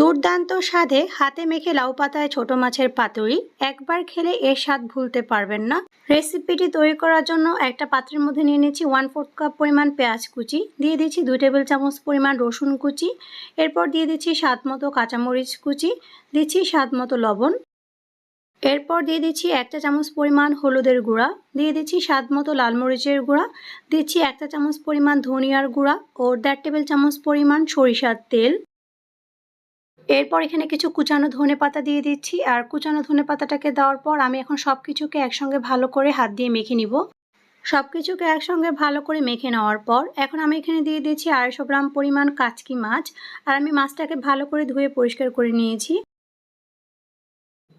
দুর্দান্ত স্বাদে হাতে মেখে লাউ পাতায় ছোট মাছের পাতুরি। একবার খেলে এর স্বাদ ভুলতে পারবেন না। রেসিপিটি তৈরি করার জন্য একটা পাত্রের মধ্যে নিয়ে নিচ্ছি ওয়ান ফোর্থ কাপ পরিমাণ পেঁয়াজ কুচি, দিয়ে দিচ্ছি দুই টেবিল চামচ পরিমাণ রসুন কুচি, এরপর দিয়ে দিচ্ছি স্বাদ মতো কাঁচামরিচ কুচি, দিচ্ছি স্বাদ মতো লবণ। এরপর দিয়ে দিচ্ছি একটা চামচ পরিমাণ হলুদের গুঁড়া, দিয়ে দিচ্ছি স্বাদ মতো লাল মরিচের গুঁড়া, দিচ্ছি একটা চামচ পরিমাণ ধনিয়ার গুঁড়া ও দেড় টেবিল চামচ পরিমাণ সরিষার তেল। এরপর এখানে কিছু কুচানো ধনে পাতা দিয়ে দিচ্ছি। আর কুচানো ধনে পাতাটাকে দেওয়ার পর আমি এখন সব কিছুকে একসঙ্গে ভালো করে হাত দিয়ে মেখে নিব। সব কিছুকে একসঙ্গে ভালো করে মেখে নেওয়ার পর এখন আমি এখানে দিয়ে দিচ্ছি আড়াইশো গ্রাম পরিমাণ কাচকি মাছ। আর আমি মাছটাকে ভালো করে ধুয়ে পরিষ্কার করে নিয়েছি।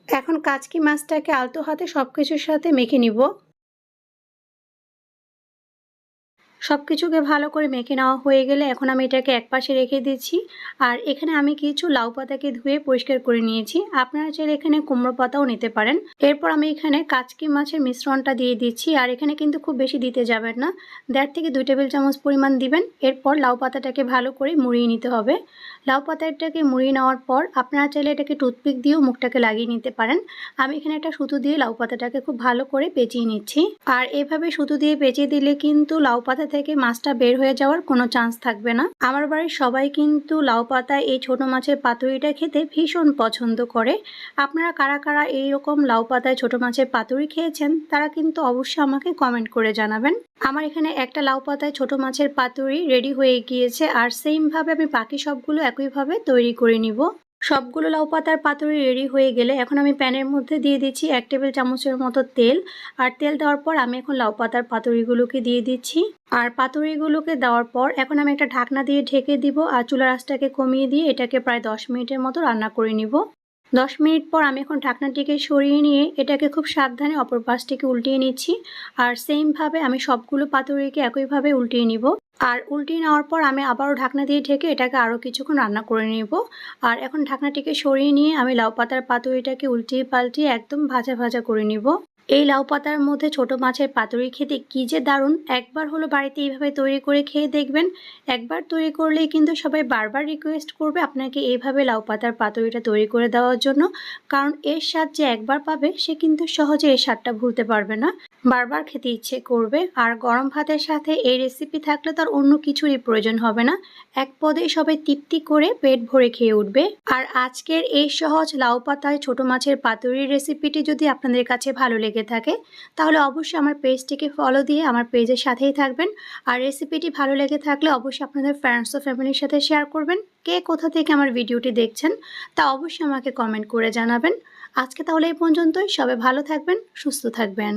এখন কাচকি মাছটাকে আলতো হাতে সব কিছুর সাথে মেখে নিব। সব কিছুকে ভালো করে মেখে নেওয়া হয়ে গেলে এখন আমি এটাকে একপাশে রেখে দিচ্ছি। আর এখানে আমি কিছু লাউ পাতাকে ধুয়ে পরিষ্কার করে নিয়েছি। আপনারা চাইলে এখানে কুমড়ো পাতাও নিতে পারেন। এরপর আমি এখানে কাচকি মাছের মিশ্রণটা দিয়ে দিচ্ছি। আর এখানে কিন্তু খুব বেশি দিতে যাবেন না। দেড় থেকে দুই টেবিল চামচ পরিমাণ দিবেন। এরপর লাউ পাতাটাকে ভালো করে মুড়িয়ে নিতে হবে। লাউ পাতাটাকে মুড়িয়ে নেওয়ার পর আপনারা চাইলে এটাকে টুথপিক দিয়েও মুখটাকে লাগিয়ে নিতে পারেন। আমি এখানে একটা সুতো দিয়ে লাউ পাতাটাকে খুব ভালো করে পেঁচিয়ে নিচ্ছি। আর এভাবে সুতো দিয়ে পেঁচিয়ে দিলে কিন্তু লাউ পাতা থেকে মাছটা বের হয়ে যাওয়ার কোনো চান্স থাকবে না। আমার বাড়ির সবাই কিন্তু লাউ পাতায় এই ছোট মাছের পাতুরিটা খেতে ভীষণ পছন্দ করে। আপনারা কারা কারা এইরকম লাউ পাতায় ছোট মাছের পাতুরি খেয়েছেন, তারা কিন্তু অবশ্যই আমাকে কমেন্ট করে জানাবেন। আমার এখানে একটা লাউ পাতায় ছোট মাছের পাতুরি রেডি হয়ে গিয়েছে, আর সেমভাবে আমি বাকি সবগুলো একইভাবে তৈরি করে নিব। সবগুলো লাউ পাতার পাতুরি রেডি হয়ে গেলে এখন আমি প্যানের মধ্যে দিয়ে দিচ্ছি এক টেবিল চামচের মতো তেল। আর তেল দেওয়ার পর আমি এখন লাউ পাতার পাতুরিগুলোকে দিয়ে দিচ্ছি। আর পাতুরিগুলোকে দেওয়ার পর এখন আমি একটা ঢাকনা দিয়ে ঢেকে দিব আর চুলার আঁচটাকে কমিয়ে দিয়ে এটাকে প্রায় দশ মিনিটের মতো রান্না করে নিব। দশ মিনিট পর আমি এখন ঢাকনাটিকে সরিয়ে নিয়ে এটাকে খুব সাবধানে অপর পাশটিকে উল্টিয়ে নিচ্ছি। আর সেমভাবে আমি সবগুলো পাতুরিকে একইভাবে উল্টিয়ে নিব। আর উল্টিয়ে নেওয়ার পর আমি আবারও ঢাকনা দিয়ে ঢেকে এটাকে আরও কিছুক্ষণ রান্না করে নেব। আর এখন ঢাকনাটিকে সরিয়ে নিয়ে আমি লাউ পাতার পাতুরিটাকে উল্টিয়ে পাল্টিয়ে একদম ভাজা ভাজা করে নিব। এই লাউ পাতার মধ্যে ছোট মাছের পাতুরি খেতে কী যে দারুণ। একবার হলো বাড়িতে এইভাবে তৈরি করে খেয়ে দেখবেন। একবার তৈরি করলেই কিন্তু সবাই বারবার রিকোয়েস্ট করবে আপনাকে এইভাবে লাউ পাতার পাতুরিটা তৈরি করে দেওয়ার জন্য। কারণ এর স্বাদ যে একবার পাবে, সে কিন্তু সহজে এই স্বাদটা ভুলতে পারবে না। বারবার খেতে ইচ্ছে করবে। আর গরম ভাতের সাথে এই রেসিপি থাকলে তার অন্য কিছুরই প্রয়োজন হবে না। এক পদে সবাই তৃপ্তি করে পেট ভরে খেয়ে উঠবে। আর আজকের এই সহজ লাউ পাতায় ছোট মাছের পাতুরির রেসিপিটি যদি আপনাদের কাছে ভালো লেগে থাকে, তাহলে অবশ্যই আমার পেজটিকে ফলো দিয়ে আমার পেজের সাথেই থাকবেন। আর রেসিপিটি ভালো লেগে থাকলে অবশ্যই আপনাদের ফ্রেন্ডস ও ফ্যামিলির সাথে শেয়ার করবেন, কে কোথা থেকে আমার ভিডিওটি দেখছেন, তা অবশ্যই আমাকে কমেন্ট করে জানাবেন। আজকে তাহলে এই পর্যন্তই, সবাই ভালো থাকবেন, সুস্থ থাকবেন।